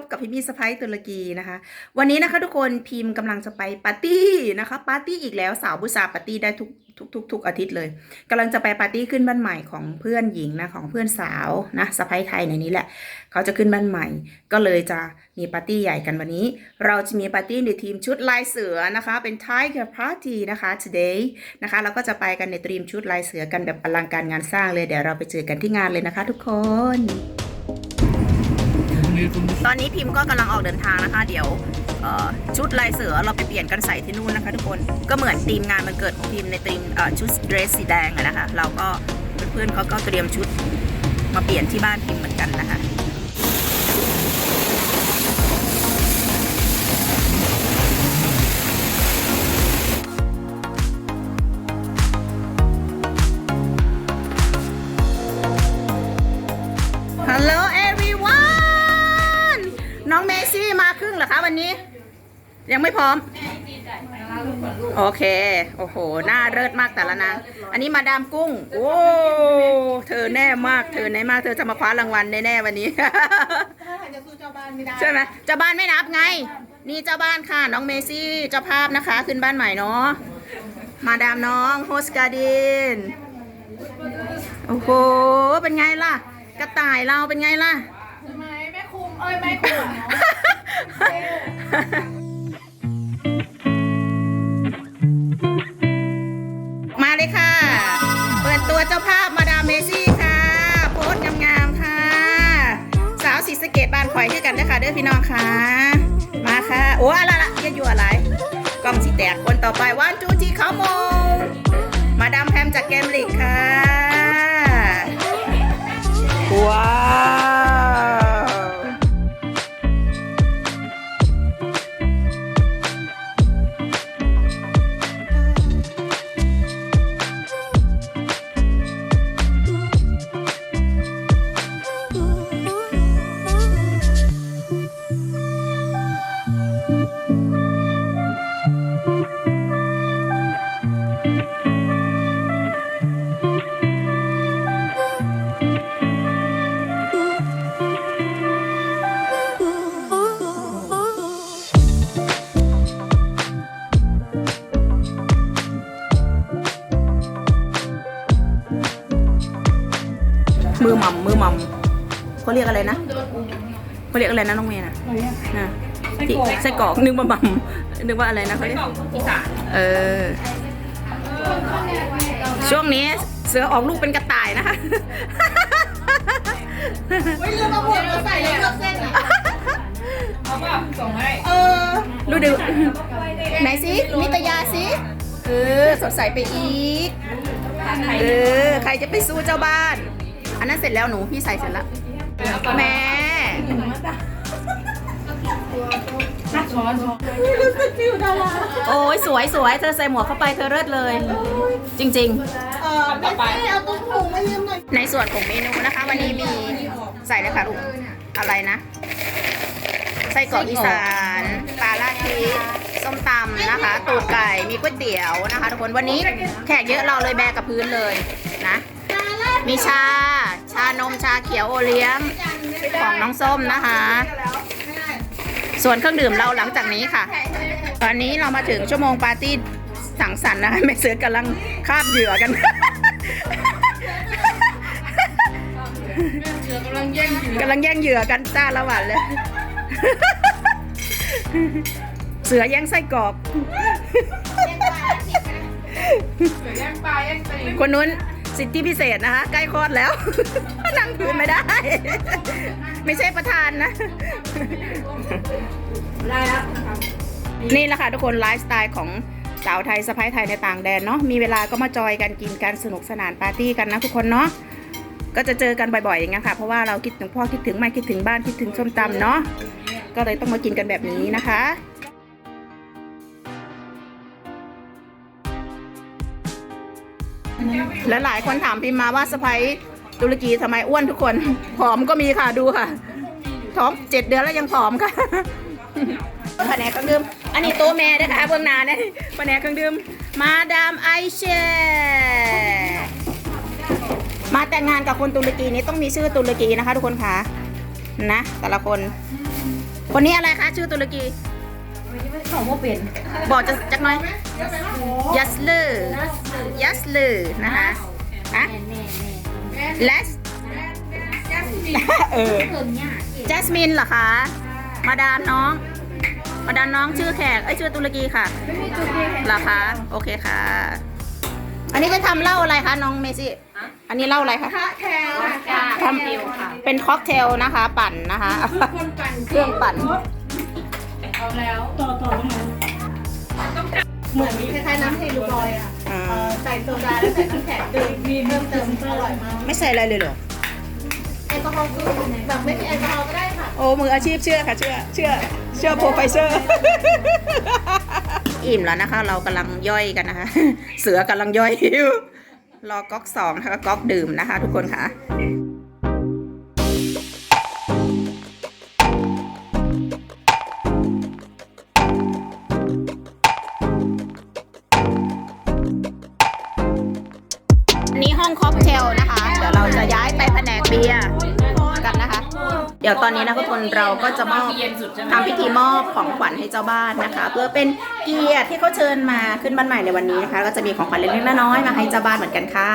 บกับพิมพ์สไปตุรกีนะคะ วันนี้นะคะทุกคนพิมพ์กำลังจะไปปาร์ตี้นะคะปาร์ตี้อีกแล้วสาวบุษาปาร์ตี้ได้ทุกทุกทุกทุกอาทิตย์เลยกำลังจะไปปาร์ตี้ขึ้นบ้านใหม่ของเพื่อนหญิงนะของเพื่อนสาวนะสะพ้ายไทยในนี้แหละ เขาจะขึ้นบ้านใหม่ ก็เลยจะมีปาร์ตี้ใหญ่กันวันนี้ เราจะมีปาร์ตี้ในทีมชุดลายเสือนะคะเป็น Tiger Party นะคะ today นะคะเราก็จะไปกันในทีมชุดลายเสือกันแบบอลังการงานสร้างเลยเดี๋ยวเราไปเจอกันที่งานเลยนะคะ ทุกคน ตอนนี้พิมพ์ก็กำลังออกเดินทางนะคะ เดี๋ยวชุดลายเสือเราไปเปลี่ยนกันใส่ที่นู่นนะคะทุกคนก็เหมือนทีมงานมันเกิดของพิมพ์ในทีมชุดเดรสสีแดงนะคะ เราก็เพื่อนๆเขาก็เตรียมชุดมาเปลี่ยนที่บ้านพิมพ์เหมือนกันนะคะ ซี่มาครึ่งเหรอคะวันนี้ ยังไม่พร้อม โอเค โอ้โห หน้าเลิศมากแต่ละนาง อันนี้มาดามกุ้ง โอ้ เธอแน่มาก เธอแน่มาก เธอจะมาคว้ารางวัลแน่ๆวันนี้ถ้าหากจะสู้เจ้าบ้านไม่ได้ใช่ไหมเจ้าบ้านไม่นับไง นี่เจ้าบ้านค่ะ น้องเมซี่ เจ้าภาพนะคะ ขึ้นบ้านใหม่เนาะ มาดามน้องโฮสการ์ดิน โอ้โห เป็นไงล่ะ กระต่ายเราเป็นไงล่ะทำไมไม่คุมเอ้ยไม่คุมเนาะ มาเลยค่ะ เปิดตัวเจ้าภาพมาดามเมซี่ค่ะ โพสต์งามๆค่ะ สาวสีสเกตบานข่อยด้วยกันนะคะเด้อพี่น้องค่ะ มาค่ะ โอ้อะไรละยังอยู่อะไร กล้องสีแตกคนต่อไปวันจูจีเขาโมมาดามแพมจากแกมลิกค่ะ ว้าว มือหม่ำมือหม่ำเขาเรียกอะไรนะเขาเรียกอะไรนะน้องเมย์นะนะที่ไส้กรอกนึกว่าหม่ำนึกว่าอะไรนะเขาเรียกเออ ช่วงนี้เสือออกลูกเป็นกระต่ายนะคะไม่ลืมมาบวกมาใส่แล้วเลือกเส้นอะเอาป่ะส่งให้เออดูดูไหนสินิตยาสิเออสดใสไปอีกเออใครจะไปสู้เจ้าบ้าน อันนั้นเสร็จแล้วหนูพี่ใส่เสร็จแล้วแม่ช้อนช้อนรู้สึกฟิวดาราโอ้ยสวยสวยเธอใส่หมวกเข้าไปเธอเลิศเลย จริงเออไม่ใช่เอาตุ้งหูมายืมหน่อยๆในส่วนของเมนูนะคะ วันนี้มีใส่เลยค่ะลูกอะไรนะไส้กรอกอีสานปลาลาดพริกส้มตำนะคะตูดไก่มีก๋วยเตี๋ยวนะคะ ทุกคนวันนี้แขกเยอะเราเลยแบกกับพื้นเลยนะ มีชา ชานมชาเขียวโอเลี้ยง ของน้องส้มนะคะ ส่วนเครื่องดื่มเราหลังจากนี้ค่ะ ตอนนี้เรามาถึงชั่วโมงปาร์ตี้สังสรรค์นะคะแม่เสือกำลังคาบเหยื่อกันเสือกำลังแย่งอยู่กำลังแย่งเหยื่อกันจ้าละหวันเลย เสือแย่งไส้กรอกเสือแย่งปลาแย่งตีนคนนู้น สิทธิพิเศษนะคะ ใกล้คลอดแล้ว นั่งพื้นไม่ได้ ไม่ใช่ประธานนะ ได้แล้วนี่แหละค่ะทุกคนไลฟ์สไตล์ของสาวไทยสะพ้ายไทยในต่างแดนเนาะมีเวลาก็มาจอยกันกินกันสนุกสนานปาร์ตี้กันนะทุกคนเนาะก็จะเจอกันบ่อยๆอย่างเงี้ยค่ะ เพราะว่าเราคิดถึงพ่อคิดถึงแม่คิดถึงบ้านคิดถึงส้มตำเนาะก็เลยต้องมากินกันแบบนี้นะคะ และหลายคนถามพิมมาว่าสะพ้ายตุรกีทำไมอ้วนทุกคน ผอมก็มีค่ะดูค่ะ ท้องเจ็ดเดือนแล้วยังผอมค่ะแผนกเครื่องดื่ม อันนี้โต๊ะแม่นะคะเบื้องหน้าเนี่ยแผนกเครื่องดื่ม มาดามไอเชมาแต่งงานกับคนตุรกีนี้ต้องมีชื่อตุรกีนะคะ ทุกคนค่ะ นะ แต่ละคน คนนี้อะไรคะชื่อตุรกี ของว่าเป็นบอกจะจักหน่อยยัสเลอร์ยัสเลอร์นะคะอะเลสเออเพิ่มเนี่ยจัสมินเหรอคะมาดามน้อง มาดามน้องชื่อแขกเอ้ยชื่อตุรกีค่ะเหรอคะโอเคค่ะ อันนี้จะทำเหล้าอะไรคะน้องเมซี่อันนี้เหล้าอะไรคะแคลค่ะทำเป็นค็อกเทลนะคะ ปั่นนะคะเครื่องปั่นเอาแล้วเหมือนคล้ายๆน้ำเทลูบอยอะอ่า เอ่อใส่โซดาแล้วใส่น้ำแข็งดื่มมีเพิ่มเติมอร่อยมากไม่ใส่อะไรเลยเหรอ แอลกอฮอล์คือแบบไม่มีแอลกอฮอล์ก็ได้ค่ะ โอ้ มืออาชีพเชื่อค่ะ เชื่อ เชื่อ เชื่อโปรไฟเซอร์ อิ่มแล้วนะคะ เรากำลังย่อยกันนะคะ เสือกำลังย่อยอยู่รอก๊อกสองนะคะก๊อกดื่มนะคะ ทุกคนค่ะ เดี๋ยวตอนนี้นะทุกคนเราก็จะมอบทำพิธีมอบของขวัญให้เจ้าบ้านนะคะ เพื่อเป็นเกียรติที่เขาเชิญมาขึ้นบ้านใหม่ในวันนี้นะคะ ก็จะมีของขวัญเล็กๆน้อยๆมาให้เจ้าบ้านเหมือนกันค่ะ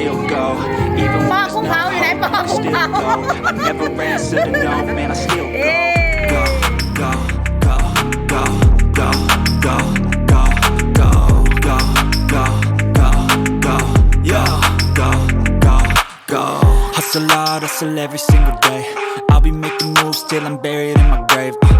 still go. Even when there's no hope, I still go. I never answer to no, man, I still go. Go, go, go, go, go, go. Hustle hard, hustle every single day. I'll be making moves till I'm buried in my grave. Uh,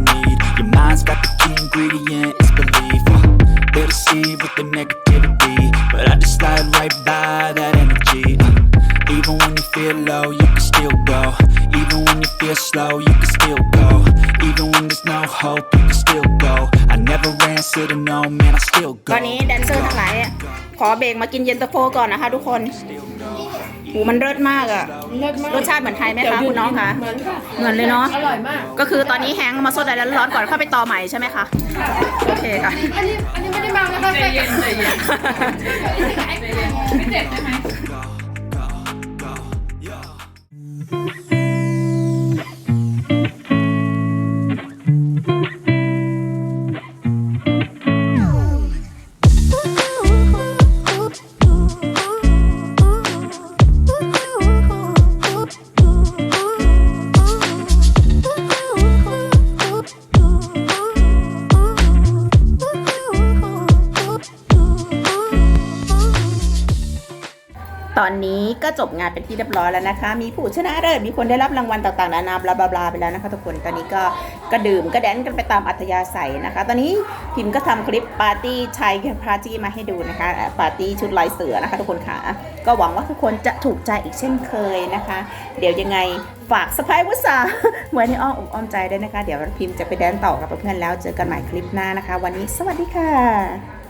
ตอนนี้แดนเซอร์ทั้งหลายอะขอเบรกมากินเย็นตาโฟก่อนนะคะทุกคนหูมันเลิศมากอะเลิศมากรสชาติเหมือนไทยไหมคะคุณน้องคะ เหมือนค่ะ เหมือนเลยเนาะ อร่อยมาก ก็คือตอนนี้แฮงก์มาสดอะไรร้อนๆก่อนเข้าไปต่อใหม่ใช่ไหมคะ โอเคค่ะ อันนี้อันนี้ไม่ได้เมานะคะใจเย็นใจเย็นไม่เจ็บใช่ไหม อนนี้ก็จบงานเป็นที่เรียบร้อยแล้วนะคะ มีผู้ชนะเลิศมีคนได้รับรางวัลต่างๆนานาบลาบลาบลาไปแล้วนะคะทุกคนตอนนี้ก็ก็ดื่มก็แดนกันไปตามอัธยาศัยนะคะ ตอนนี้พิมก็ทำคลิปปาร์ตี้ชายปาร์ตี้มาให้ดูนะคะปาร์ตี้ชุดลายเสือนะคะ ทุกคนค่ะก็หวังว่าทุกคนจะถูกใจอีกเช่นเคยนะคะ เดี๋ยวยังไงฝากสไปวุษาไว้ในอ้อมอกอ้อมใจด้วยนะคะ เดี๋ยวพิมพ์จะไปแดนต่อกับเพื่อนแล้วเจอกันใหม่คลิปหน้านะคะ วันนี้สวัสดีค่ะ